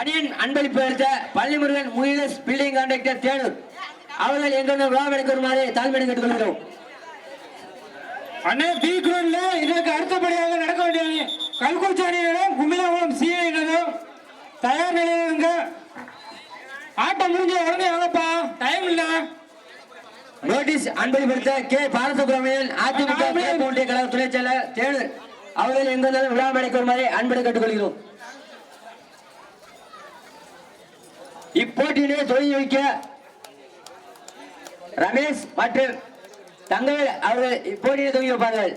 பணியன் அன்பளிப்பு அளித்த Pallimurugan Muyalas building contractor Thenur அவர்கள் எங்களுடன் விழா எடுக்க வருமாறு தாழ்மையை கேட்டுக்கொள்கிறோம். அண்ணே பி குரூன்ல இதற்கு அடுத்தபடியாக நடக்க வேண்டிய கல்குச்சி அணியினரும் குமிழாகுளம் சி அணியினரும் தயார் நிலையில் இருங்க. ஆட்டம் முடிஞ்ச உடனே வாங்கப்பா. டைம் இல்ல. நோட்டீஸ் அன்பளிப்படுத்த கே. பாலசுப்ரமணியன் அதிமுக கழக துணைச் செயலர் தேனூர் அவர்கள் எங்களுடன் விழா எடுக்க வருமாறு அன்புடன் கேட்டுக்கொள்கிறோம். இப்போட்டியிலே தொடங்கி வைக்க ரமேஷ் மற்றும் தங்கவேல் அவர்கள் இப்போட்டியிலே துவங்கி வைப்பார்கள்.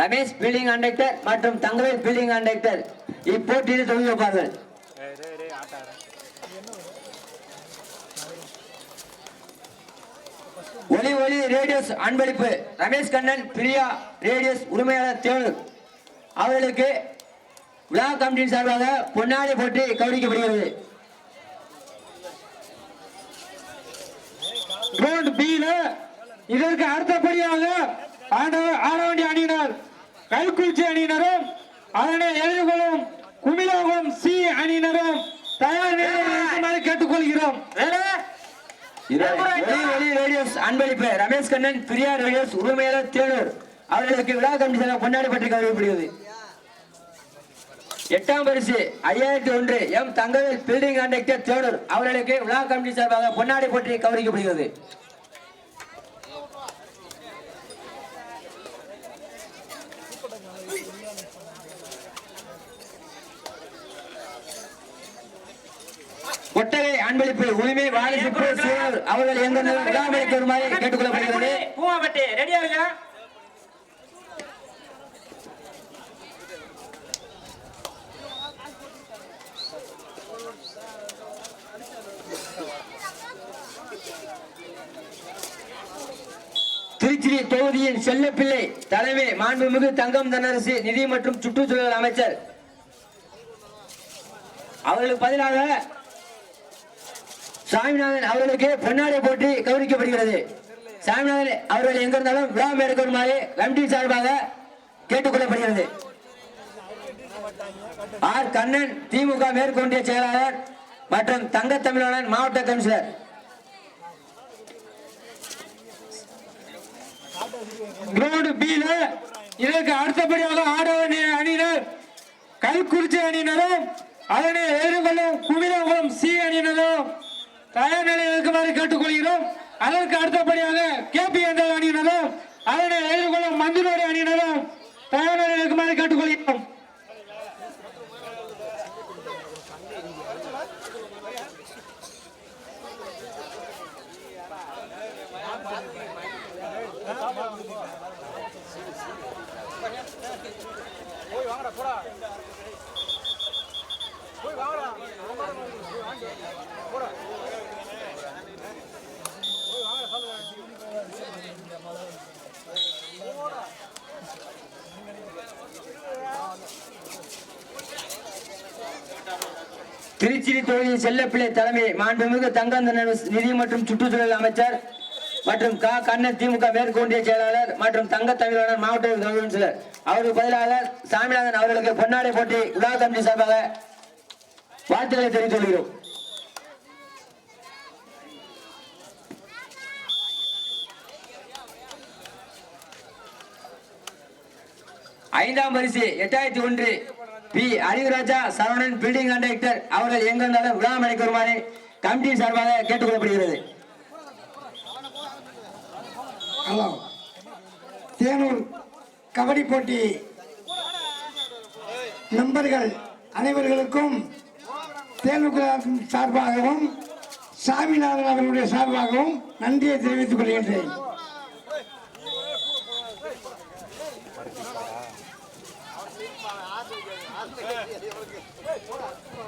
ரமேஷ் பில்டிங் கண்டக்டர் மற்றும் தங்கவேல் பில்டிங் கண்டக்டர் இப்போட்டியிலே துவங்கி வைப்பார்கள். ஒலி ஒலி ரேடியோஸ் அன்பளிப்பு. ரமேஷ் கண்ணன் பிரியா ரேடியோஸ் உரிமையாளர் தேனு அவர்களுக்கு விழா கமிட்டியின் சார்பாக பொன்னாடை போட்டி கௌரவிக்கப்படுகிறது. கிரவுண்ட் பில இதற்கு அடுத்தபடியாக ஆட ஆட வேண்டிய அணியினர் கல்குச்சி அணியினரும் அதனை எதிர்கொள்ளும் குமிழாகுளம் சி அணியினரும் தயார் நிலையில் கேட்டுக்கொள்கிறோம். அன்பளிப்பு. ரமேஷ் கண்ணன் பிரியா ரேடியோஸ் உரிமையாளர் தேனூர். அவர்களுக்கு விழா கமிட்டி பொன்னாடை போட்டி கௌரவிக்கப்படுகிறது. எட்டாம் பரிசு ஐயாயிரத்தி ஒன்று M Thangavel building contractor Thenur அவர்களுக்கு விழா கமிட்டி சார்பாக பொன்னாடை போட்டி கௌரவிக்கப்படுகிறது. ஒட்டகை அன்பளிப்பு உரிமை வாரிசு அவர்கள் எங்கள் விழாமலைக்கு வருமாறு கேட்டுக்கொள்ளப்படுகிறது. பூமாப்பட்டி ரெடியா இருக்கா? திருச்சி தொகுதியின் செல்லப்பிள்ளை தலைமை மாண்புமிகு தங்கம் தன்னரசு நிதி மற்றும் சுற்றுச்சூழல் அமைச்சர். அவர்களுக்கு பதிலாக சாமிநாதன் அவர்களுக்கு பொன்னாடை போட்டி கௌரவிக்கப்படுகிறது. சாமிநாதன் அவர்கள் எங்கிருந்தாலும் விழா மேற்கொள்ளுமாறு கமிட்டி சார்பாக கேட்டுக்கொள்ளப்படுகிறது. ஆர் கண்ணன் திமுக மேற்கொண்டிய செயலாளர் மற்றும் தங்க தமிழன் மாவட்ட கவுன்சிலர். கிரவுண்ட் பில இதற்கு அடுத்தபடியாக ஆடவர் அணியினர். கல்குறிச்சி அணியினரும் அதனை எதிர்கொள்ளும் குமிழகுளம் சி அணியினரும் தயார் நிலையில் இருக்குமாறு கேட்டுக்கொள்கிறோம். அதற்கு அடுத்தபடியாக கேபி என்ற அணியினரும் அதனை எதிர்கொள்ளும் மந்திரோடு அணியினரும் தயார் நிலையில் இருக்குமாறு கேட்டுக்கொள்கிறோம். திருச்சி தொழிலின் செல்லப்பிள்ளை தலைமை மாண்புமிகு தங்கந்தன் நிதி மற்றும் சுற்றுச்சூழல் அமைச்சர் மற்றும் க கண்ணன் திமுக மேற்கு ஒன்றிய செயலாளர் மற்றும் தங்க தமிழர் மாவட்ட கவுன்சிலர். அவருக்கு பதிலாக சாமிநாதன் அவர்களுக்கு பொன்னாடை போட்டி விழா கமிட்டி சார்பாக வாழ்த்துக்களை தெரிவித்துக் கொள்கிறோம் ஐந்தாம் பரிசு எட்டாயிரத்தி ஒன்று P Arivuraja Saravanan building conductor அவர்கள் எங்கிருந்தாலும் விழா மணிக்கு வருமாறு கமிட்டி சார்பாக கேட்டுக்கொள்ளப்படுகிறது. ஹலோ தேனூர் கபடி போட்டி. நண்பர்கள் அனைவர்களுக்கும் தேனூர் சார்பாகவும் சாமிநாதன் அவர்களுடைய சார்பாகவும் நன்றியை தெரிவித்துக் கொள்கின்றேன்.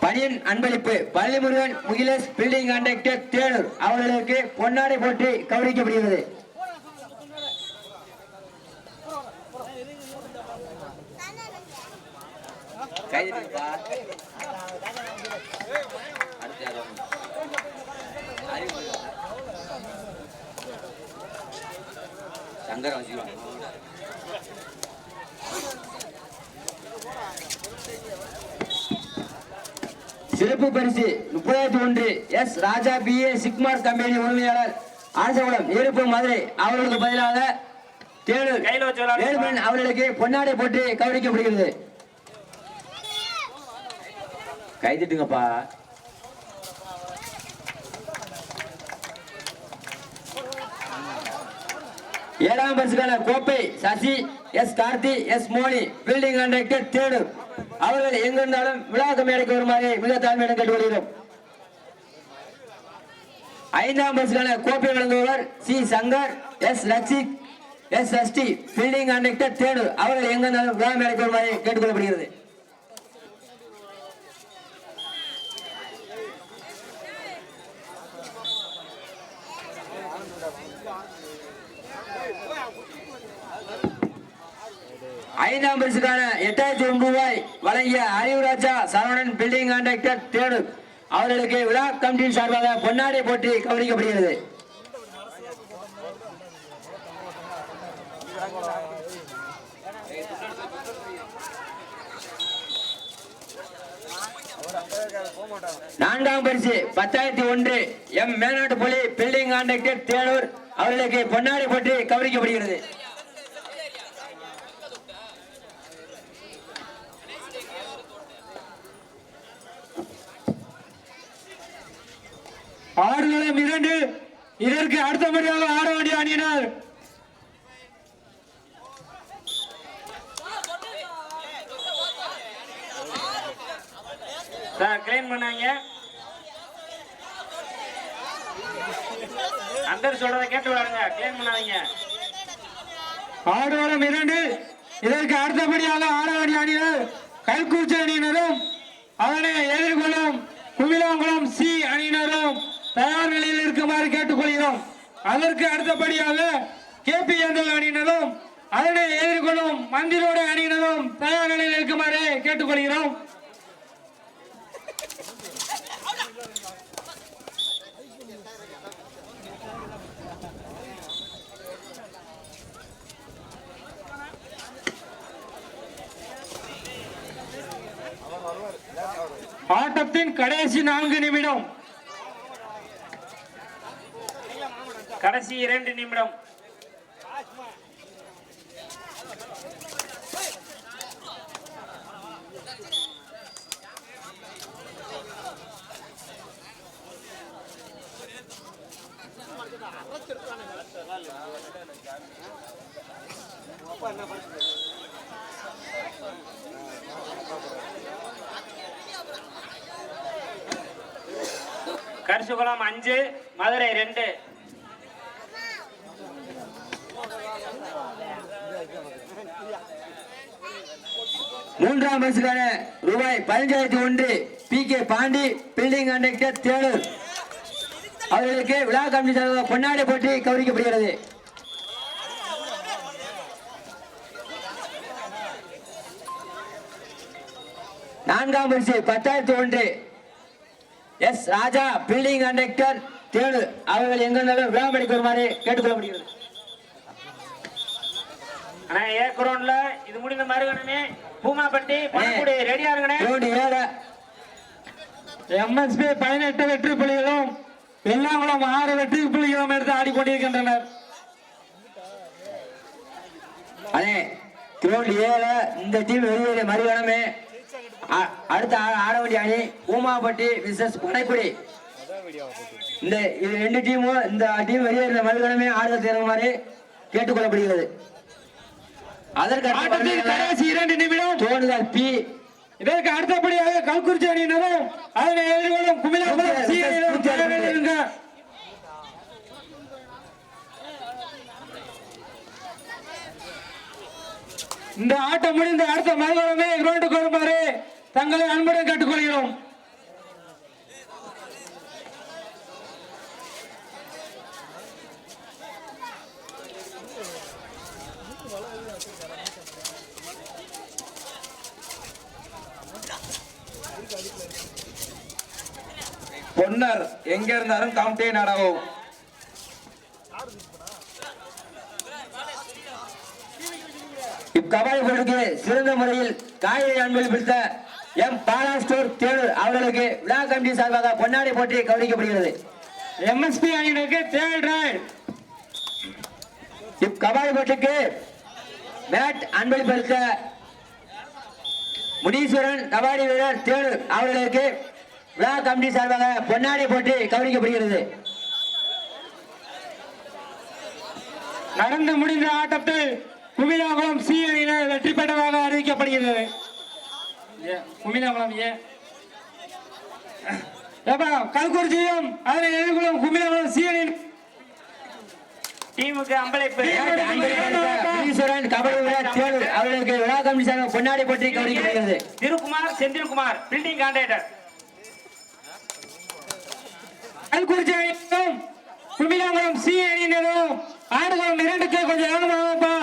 பணியின் அன்பளிப்பு. Pallimurugan Mukilesh building contractor Thenur. அவர்களுக்கு பொன்னாடை போட்டி கௌரவிக்கப்படுகிறது. கைதிப்பா. அடுத்து யாரு? அறிவு. சங்கர் வச்சுக்கலாம் சிறப்பு பரிசு முப்பதாயிரத்தி ஒன்று S Raja P A Sigmar company உரிமையாளர் அரசகுளம் இருப்பு மதுரை அவர்களுக்கு பதிலாக தேனூர். வேலுமன் அவர்களுக்கு பொன்னாடை போட்டு கௌரவிக்கப்படுகிறது கைதிட்டுங்கப்பா. ஏழாம் பரிசுக்கான கோப்பை Sasi S Karthi S Moni building contractor தேடு அவர்கள் எங்கிருந்தாலும் விழா மேடைக்கு வருமாறு மிக தாழ்மையிடம் வருகிறோம் ஐந்தாம் பரிசுக்கான கோப்பை வழங்குபவர் சி. சங்கர் எஸ் லட்சிக் எஸ் எஸ்டி பில்டிங் கான்ட்ராக்டர் தேடு அவர்கள் எங்கிருந்தாலும் விழா மேடைக்கு வருமாறு கேட்டுக்கொள்ளப்படுகிறது. ஐந்தாம் எட்டாயிரத்தி ஒன்று ரூபாய் வழங்கிய அறிவுராஜா சரவணன் பில்டிங் கான்ட்ராக்டர் தேடு அவர்களுக்கு விழா கமிட்டியின் சார்பாக பொன்னாடை போட்டி கவனிக்கப்படுகிறது நான்காம் பரிசு பத்தாயிரத்தி ஒன்று எம் மேனாட்டு புலி பில்டிங் கான்ட்ராக்டர் தேனூர். அவர்களுக்கு பொன்னாடி போட்டி கவனிக்கப்படுகிறது ஆடுகளம் இரண்டு. இதற்கு அடுத்தபடியாக ஆட வேண்டிய அணியினர். கிளைம் பண்ணாங்க. அந்தர் சொல்றதை கேட்டு விளையாடுங்க கிளைம் பண்ணாதீங்க. ஆடுகளம் இரண்டு. இதற்கு அடுத்தபடியாக ஆட வேண்டிய அணியினர் கல்குச்சி அணியினரும் அதனை எதிர்கொள்ளும் குமிலாங்குளம் சி அணியினரும் தயார் நிலையில் இருக்குமாறு கேட்டுக்கொள்கிறோம் அதற்கு அடுத்தபடியாக கே பி எந்தல் அணியினரும் அதனை எதிர்கொள்ளும் மந்திரோட அணியினரும் தயார் நிலையில் இருக்குமாறு கேட்டுக்கொள்கிறோம். ஆட்டத்தின் கடைசி நான்கு நிமிடம். கடைசி இரண்டு நிமிடம். கரிசுகுளம் அஞ்சு மதுரை ரெண்டு. மூன்றாம் பரிசுக்கான ரூபாய் பதினஞ்சாயிரத்தி ஒன்று P K Pandi building conductor Thenur அவர்களுக்கு விழா கமிட்டி சார்பாக பொன்னாடை போட்டி கௌரிக்கப்படுகிறது நான்காம் பரிசு பத்தாயிரத்தி ஒன்று. எஸ் ராஜா பில்டிங் கண்டக்டர் தேடு அவர்கள் எங்கிருந்தாலும் விழா படிக்க வருமாறு கேட்டுக்கொள்ளப்படுகிறது. ஆனா ஏ குரோன்ல இது முடிந்த மறுகணமே. பூமாப்பட்டி பணக்குடி ரெடியா இருங்கண்ணே எம்எஸ்பி பதினெட்டு வெற்றி புள்ளிகளும் வெள்ளாங்குளம் ஆறு வெற்றி புள்ளிகளும் எடுத்து ஆடிக்கொண்டிருக்கின்றனர் அண்ணே கிரவுண்ட் ஏழு இந்த டீம் வெளியேறிய மறுகணமே அடுத்த ஆட வேண்டிய அணி ஊமாப்பட்டி விசஸ் பனைக்குடி. இந்த இது ரெண்டு டீமும் இந்த டீம் வெளியேறிய மறுகணமே ஆடுத தேர்வுமாறு கேட்டுக்கொள்ளப்படுகிறது. அதற்கு கடைசி இரண்டு நிமிடம். தோணுதல் பி. இதற்கு அடுத்தபடியாக கல்குறிச்சி அணியினரும் அதனை எதிர்கொள்ளும் இருங்க இந்த ஆட்டம் முடிந்த அடுத்த மறுபடியுமே கிரௌண்டுக்கு வருமாறு தங்களை அன்புடன் கேட்டுக்கொள்கிறோம். பொன்னர் எங்க இருந்தாலும் கவுண்டே நடவும் போட்டிக்கு சிறந்த முறையில் காயிலை அன்பளிப்பித்த எம் பாலா ஸ்டோர் தேனூர் அவர்களுக்கு விழா கமிட்டி சார்பாக பொன்னாடை போட்டி கௌரவிக்கப்படுகிறது. எம்எஸ்பி அணியினருக்கு தேர்ட் ரைட். இக்கபாடி போட்டிக்கு பேட் அன்பளிப்பளித்த முனீஸ்வரன் கபாடி வீரர் தேனூர் அவர்களுக்கு விழா கமிட்டி சார்பாக பொன்னாடை போட்டி கௌரவிக்கப்படுகிறது நடந்து முடிந்த ஆட்டத்தில் குமிழாகுளம் சி அணியினர் வெற்றி பெற்றதாக அறிவிக்கப்படுகிறது ஏ, குமிழாகுளம் ஏ கல்குறிச்சியும் அதனை எதிர்கொள்ளும் குமிழாகுளம் சி அணியின் டீமுக்கு அம்பளைப்பு அவர்களுக்கு விழா கமிட்டி சார்பாக பொன்னாடை போட்டி கௌரவிக்கப்படுகிறது திருக்குமார் செந்தில்குமார் பில்டிங் கான்ட்ராக்டர் கல்குறிச்சி அணியினரும் குமிழாகுளம் சி அணியினரும் ஆடுகளம் இரண்டுக்கு கொஞ்சம் வேகமாகப்பா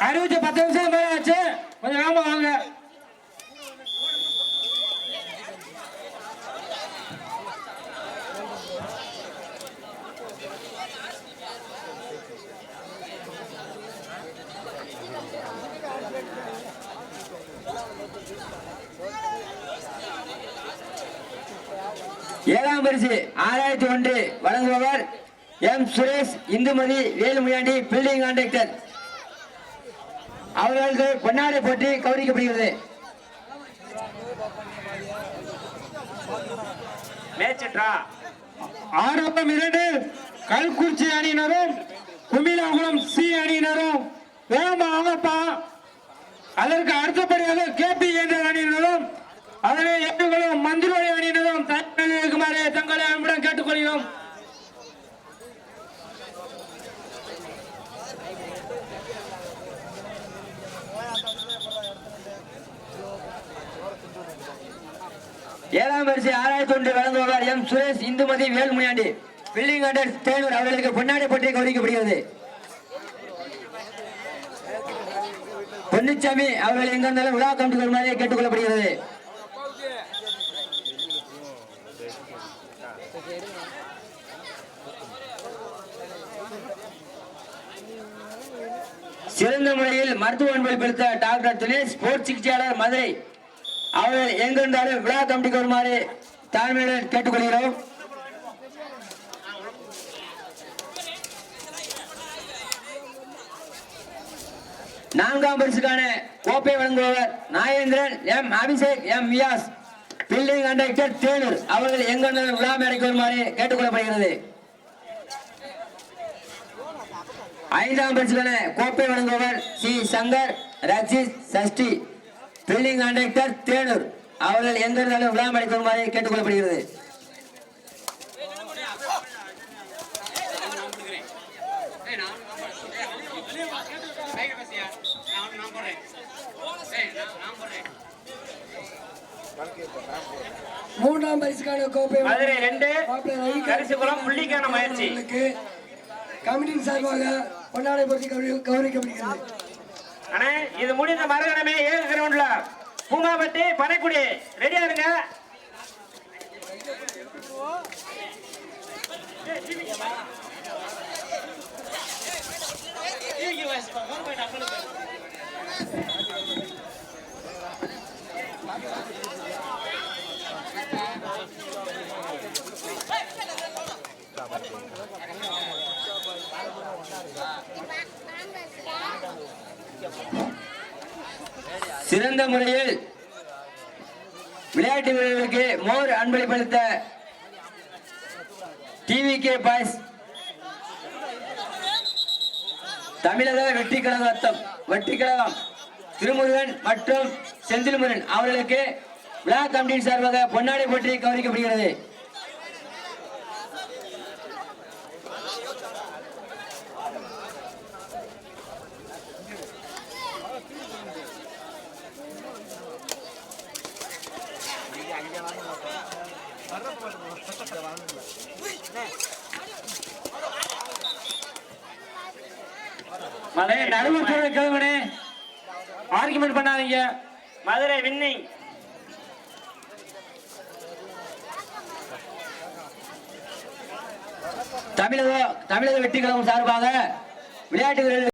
அறிவிச்ச பத்து நிமிஷம் மேல ஆச்சு கொஞ்சம் வேகமா வாங்க ஏழாம் பரிசு ஆறாயிரத்தி ஒன்று வழங்குபவர் M Suresh Indumathi Velumuyandi building contractor அவர்களுக்கு பொன்னாடை போட்டி கௌரவிக்கப்படுகிறது. மேட்ச் ட்ரா ஆரம்பம் இரண்டு கல்குறிச்சி அணியினரும் குமிழாகுளம் சி அணியினரும் வேகமாகப்பா அதற்கு அடுத்தபடியாக கேபி என்ற அணியினரும் அதனை எங்களும் மந்திரோடி அணியினரும் தயாரில் இருக்குமாறு தங்களை அன்புடன் கேட்டுக்கொள்கிறோம். ஏழாம் வரிசை ஆறாயிரத்தி ஒன்று வழங்குவார் எம். சுரேஷ் இந்துமதி வேல்முயாண்டி பில்டிங் அண்டர் தேனூர் அவர்களுக்கு பொன்னாடி பற்றி கௌரவிக்கப்படுகிறது. பொன்னிச்சாமி அவர்கள் எங்க இருந்தாலும் விழா கமிட்டி வருமாறு கேட்டுக்கொள்ளப்படுகிறது. சிறந்த முறையில் மருத்துவ அன்பளிப்படுத்த டாக்டர் தினேஷ் ஸ்போர்ட்ஸ் சிகிச்சையாளர் மதுரை. அவர்கள் எங்கிருந்தாலும் விழா கமிட்டிக்கு வருமாறு தாழ்மையுடன் கேட்டுக்கொள்கிறோம். நான்காம் பரிசுக்கான கோப்பை வழங்குபவர் Nagendran M. Abhishek M. Vyas. Building conductor Thenur. அவர்கள் எங்கிருந்தாலும் விழா மேடைக்கு வருமாறு கேட்டுக்கொள்ளப்படுகிறது. ஐந்தாம் பரிசுக்கான கோப்பை வழங்குபவர் C. Shankar Rakshith Sashti building contractor Thenur. அவர்கள் எங்க இருந்தாலும் விழா மடைக்கு வருமாறு கேட்டுக்கொள்ளப்படுகிறது. மூன்றாம் பரிசுக்கான கோப்பை மதுரை ரெண்டு கரிசுகுளம் புள்ளிக்கான முயற்சி. கமிட்டியின் சார்பாக பொன்னாடை போட்டி கௌரவி- கௌரவிக்கப்படுகிறது அண்ணே இது முடிந்த மறுகணமே ஏழு கிரவுண்ட்ல பூமாபட்டி பனைக்குடி ரெடி இருங்க சிறந்த முறையில் விளையாட்டு வீரர்களுக்கு மோர் அன்பளிப்பளித்த டிவி கே பாய்ஸ் தமிழக வெற்றி கழகத்தம் வெற்றி கழகம் திருமுருகன் மற்றும் செந்தில்முருகன் அவர்களுக்கு விழா கமிட்டியின் சார்பாக பொன்னாடை போட்டி கவனிக்கப்படுகிறது மலை நடுவர் சொல்ற கிழவனே ஆர்குமெண்ட் பண்ணாதீங்க. மதுரை வின்னிங் தமிழக தமிழக வெற்றி கழகம் சார்பாக விளையாட்டு வீரர்கள்